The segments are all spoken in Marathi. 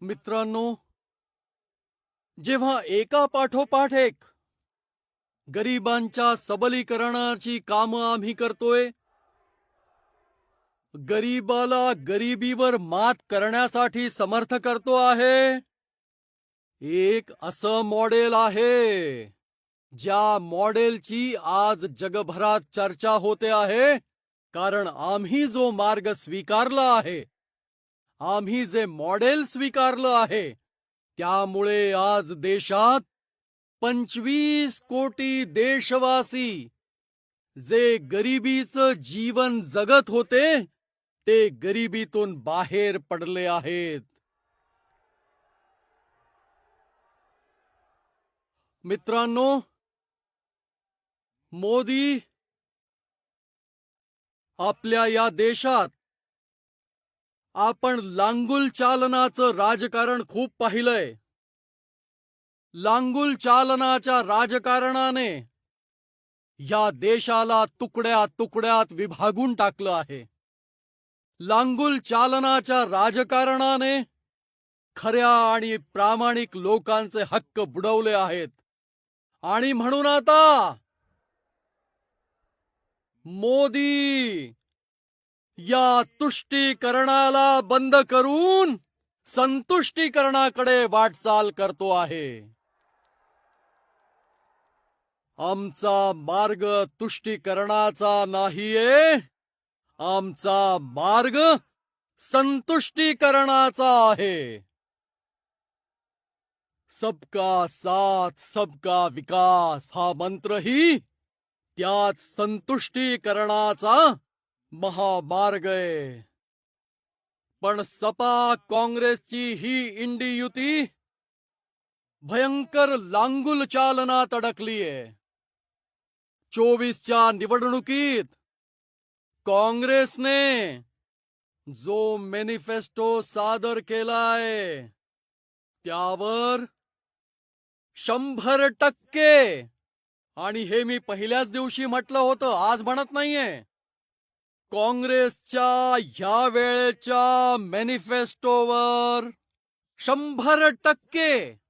मित्रांनो जेव्हा एका पाठोपाठ एक गरिबांच्या सबलीकरणाची कामं आम्ही करतोय गरीबाला गरिबीवर मात करण्यासाठी समर्थ करतो आहे. एक असं मॉडेल आहे ज्या मॉडेलची आज जगभरात चर्चा होते आहे कारण आम्ही जो मार्ग स्वीकारला आहे आम्ही जे मॉडेल स्वीकारलं आहे त्यामुळे आज देशात पंचवीस कोटी देशवासी जे गरिबीचं जीवन जगत होते ते गरिबीतून बाहेर पडले आहेत. मित्रांनो मोदी आपल्या या देशात आपण लांगुल चालनाचं राजकारण खूप पाहिलंय. लांगुल चालनाच्या राजकारणाने या देशाला तुकड्या तुकड्यात विभागून टाकलं आहे. लांगुल चालनाच्या राजकारणाने खऱ्या आणि प्रामाणिक लोकांचे हक्क बुडवले आहेत. आणि म्हणून आता मोदी या तुष्टीकरणाला बंद करून संतुष्टीकरणाकडे वाटचाल करतो आहे. आमचा मार्ग तुष्टीकरणाचा नाहीये. आमचा मार्ग संतुष्टीकरणाचा आहे. सबका साथ सबका विकास हा मंत्रही त्याच संतुष्टीकरणाचा महामार्ग आहे. पण सपा काँग्रेसची ही इंडी युती भयंकर लांगुल चालनात अडकलीये चोवीसच्या निवडणुकीत काँग्रेसने जो मॅनिफेस्टो सादर केलाय त्यावर शंभर टक्के आणि हे मी पहिल्याच दिवशी म्हटलं होतं आज म्हणत नाहीये. काँग्रेसच्या ह्या वेळेच्या मॅनिफेस्टोवर शंभर टक्के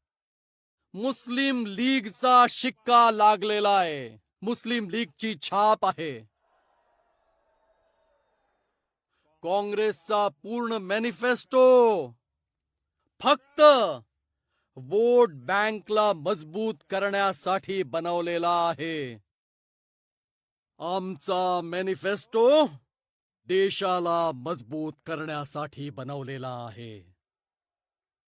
मुस्लिम लीगचा शिक्का लागलेला आहे. मुस्लिम लीगची छाप आहे. काँग्रेसचा पूर्ण मॅनिफेस्टो फक्त वोट बँकला मज़बूत करण्यासाठी बनवलेला आहे. आमचा मॅनिफेस्टो देशाला मजबूत करण्यासाठी बनवलेला आहे.